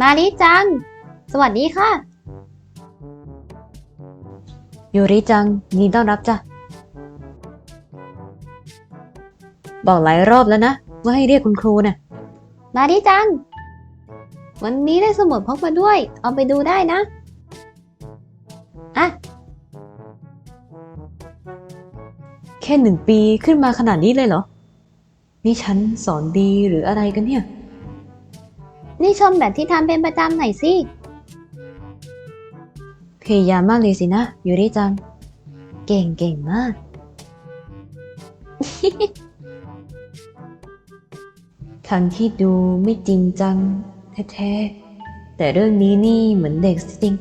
มาริจัง สวัสดีค่ะ ยูริจังยินดีต้อนรับจ้ะ บอกหลายรอบแล้วนะ ว่าให้เรียกคุณครูน่ะมาริจัง วันนี้ได้สมุดพกมาด้วย เอาไปดูได้นะ อะ แค่หนึ่งปีขึ้นมาขนาดนี้เลยเหรอ นี่ฉันสอนดีหรืออะไรกันเนี่ย นี่ชมแบบที่ทำเป็นประจำหน่อยสิพยายามมากเลยสินะยูริจัง เก่งเก่งมาก ทั้งที่ดูไม่จริงจัง แท้ๆ แต่เรื่องนี้นี่เหมือนเด็กจริง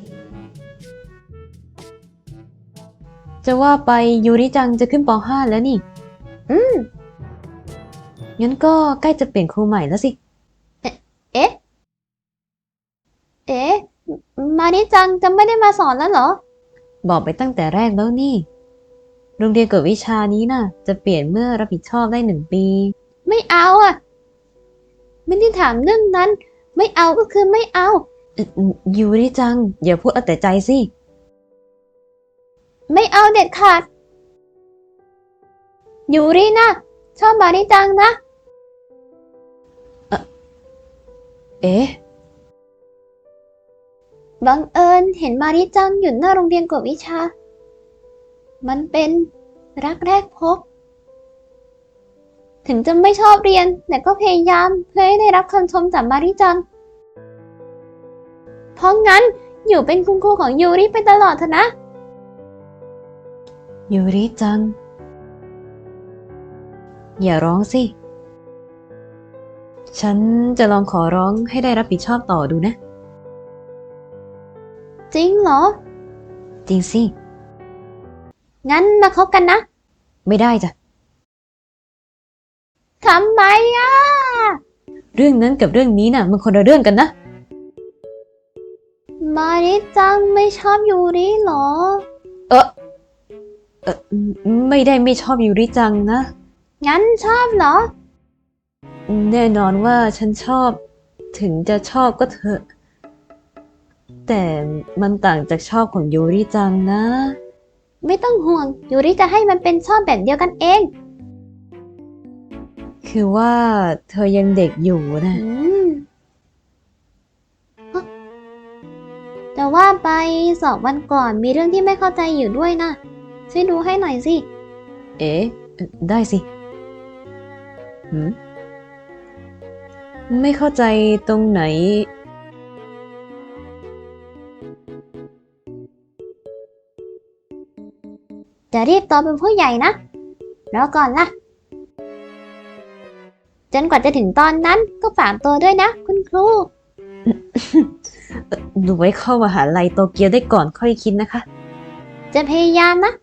จะว่าไปยูริจังจะขึ้นป .5 แล้วนี่ อืมงั้นก็ใกล้จะเปลี่ยนครูใหม่แล้วสิ เอ๊ะ เอ๊ะ มาริจังจะไม่ได้มาสอนแล้วเหรอ บอกไปตั้งแต่แรกแล้วนี่ โรงเรียนกวดวิชานี้น่ะ จะเปลี่ยนเมื่อรับผิดชอบได้หนึ่งปี ไม่เอาอะ ไม่ได้ถามเรื่องนั้น ไม่เอาก็คือไม่เอา ยูริจัง อย่าพูดเอาแต่ใจสิ ไม่เอาเด็ดขาด ยูรินะชอบมาริจังนะ เอ๊ะ บังเอิญเห็นมาริจังอยู่หน้าโรงเรียนกวดวิชา มันเป็นรักแรกพบ ถึงจะไม่ชอบเรียน แต่ก็พยายามเพื่อให้ได้รับคำชมจากมาริจัง เพราะงั้นอยู่เป็นคุณครูของยูริไปตลอดเถอะนะ ยูริจัง อย่าร้องสิ ฉันจะลองขอร้องให้ได้รับผิดชอบต่อดูนะ จริงเหรอ จริงสิ งั้นมาคบกันนะ ไม่ได้จ้ะ ทำไมอะ เรื่องนั้นกับเรื่องนี้น่ะ มันคนละเรื่องกันนะ มาริจังไม่ชอบยูริเหรอ เออเออไม่ได้ไม่ชอบยูริจังนะ งั้นชอบเหรอ แน่นอนว่าฉันชอบ ถึงจะชอบก็เถอะ แต่มันต่างจากชอบของยูริจังนะ ไม่ต้องห่วงยูริจะให้มันเป็นชอบแบบเดียวกันเอง คือว่าเธอยังเด็กอยู่นะ อืมฮะแต่ว่าไปสอบวันก่อนมีเรื่องที่ไม่เข้าใจอยู่ด้วยนะช่วยดูให้หน่อยสิ เอ๊ะได้สิหืมไม่เข้าใจตรงไหน จะรีบโตเป็นผู้ใหญ่นะรอก่อนล่ะ จนกว่าจะถึงตอนนั้นก็ฝากตัวด้วยนะ คุณครู หนูไว้เข้ามหาลัยโตเกียวได้ก่อนค่อยคิดนะคะ จะพยายามนะ